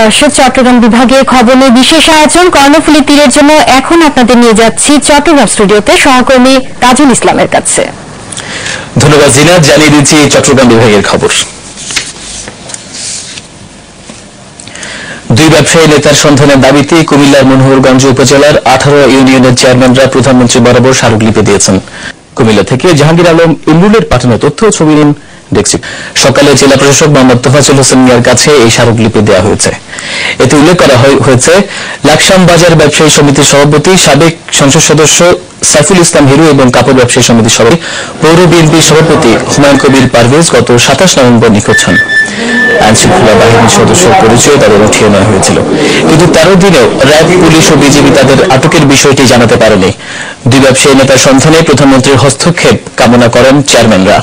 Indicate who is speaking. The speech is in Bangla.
Speaker 1: দর্শক চট্টগ্রাম বিভাগের খবর নিয়ে বিশেষ আয়োজন, কর্ণফুলী তীরের জন্য এখন আপনাদের নিয়ে যাচ্ছি চট্টগ্রাম স্টুডিওতে সহকর্মী তাজুল ইসলামের কাছে।
Speaker 2: ধন্যবাদ জিনাত জানিয়ে দিচ্ছি চট্টগ্রাম বিভাগের খবর। দুই ব্যবসায়ী নেতার সন্ধানের দাবিতে কুমিল্লার মনোহরগঞ্জ উপজেলার আঠারো ইউনিয়নের চেয়ারম্যানরা প্রধানমন্ত্রী বরাবর স্মারকলিপি দিয়েছেন। কুমিল্লা থেকে জাহাঙ্গীর আলম, ইমরুলের পাঠানো তথ্য ছবি নিন দেখছি। সকালে জেলা প্রশাসক মোহাম্মদ তোফাজুল হোসেন মিয়ার কাছে এই স্মারকলিপি দেওয়া হয়েছে। এতে উল্লেখ করা হয়েছে, লাকসাম বাজার ব্যবসায়ী সমিতির সভাপতি, সাবেক সংসদ সদস্য সাইফুল ইসলাম হিরু এবং কাপড় ব্যবসায়ী সমিতির সভাপতি, পৌর বিএনপির সভাপতি হুমায়ুন কবির পারভেজ গত সাতাশ নভেম্বর নিখোঁজ হন। আইন শৃঙ্খলা বাহিনীর সদস্যের পরিচয় তাদের উঠিয়ে নেওয়া হয়েছিল। কিন্তু তেরো দিনেও র্যাব, পুলিশ ও বিজেপি তাদের আটকের বিষয়টি জানাতে পারেনি। দুই ব্যবসায়ী নেতার সন্ধানে প্রধানমন্ত্রীর হস্তক্ষেপ কামনা করেন চেয়ারম্যানরা।